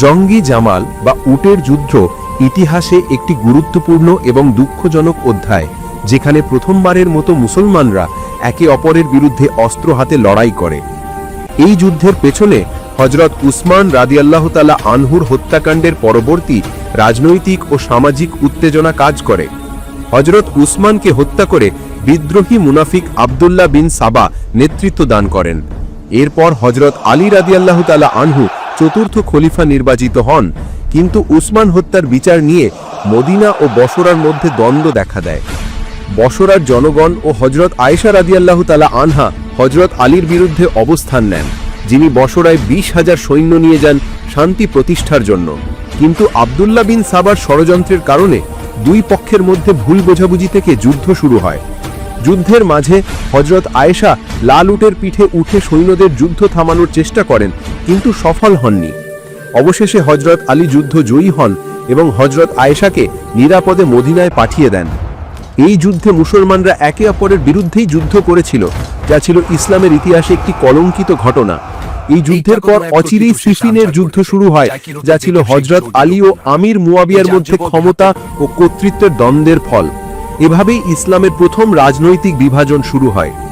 জঙ্গি জামাল বা উটের যুদ্ধ ইতিহাসে একটি গুরুত্বপূর্ণ এবং দুঃখজনক অধ্যায়, যেখানে প্রথমবারের মতো মুসলমানরা একে অপরের বিরুদ্ধে অস্ত্র হাতে লড়াই করে। এই যুদ্ধের পেছনে হজরত উসমান রাদিয়াল্লাহ তালা আনহুর হত্যাকাণ্ডের পরবর্তী রাজনৈতিক ও সামাজিক উত্তেজনা কাজ করে। হজরত উসমানকে হত্যা করে বিদ্রোহী মুনাফিক আবদুল্লাহ বিন সাবা নেতৃত্ব দান করেন। এরপর হজরত আলী রাদিয়াল্লাহ তালা আনহু চতুর্থ খলিফা নির্বাচিত হন, কিন্তু উসমান হত্যার বিচার নিয়ে মদিনা ও বসরার মধ্যে দ্বন্দ্ব দেখা দেয়। বসরার জনগণ ও হজরত আয়েশা রাদিয়াল্লাহ তালা আনহা হজরত আলীর বিরুদ্ধে অবস্থান নেন, যিনি বসরায় বিশ হাজার সৈন্য নিয়ে যান শান্তি প্রতিষ্ঠার জন্য। কিন্তু আবদুল্লাহ বিন সাবার ষড়যন্ত্রের কারণে দুই পক্ষের মধ্যে ভুল বোঝাবুঝি থেকে যুদ্ধ শুরু হয়। যুদ্ধের মাঝে হজরত আয়েশা লাল উটের পিঠে উঠে সৈন্যদের যুদ্ধ থামানোর চেষ্টা করেন কিন্তু সফল হননি। অবশেষে হজরত আলী যুদ্ধ জয়ী হন এবং হজরত আয়েশাকে নিরাপদে মদিনায় পাঠিয়ে দেন। এই যুদ্ধে মুসলমানরা একে অপরের বিরুদ্ধেই যুদ্ধ করেছিল যা ছিল ইসলামের ইতিহাসে একটি কলঙ্কিত ঘটনা। এই যুদ্ধের পর অচিরেই সিফিনের যুদ্ধ শুরু হয় যা ছিল হজরত আলী ও আমির মুয়াবিয়ার মধ্যে ক্ষমতা ও কর্তৃত্বের দ্বন্দ্বের ফল। এভাবেই ইসলামের প্রথম রাজনৈতিক বিভাজন শুরু হয়।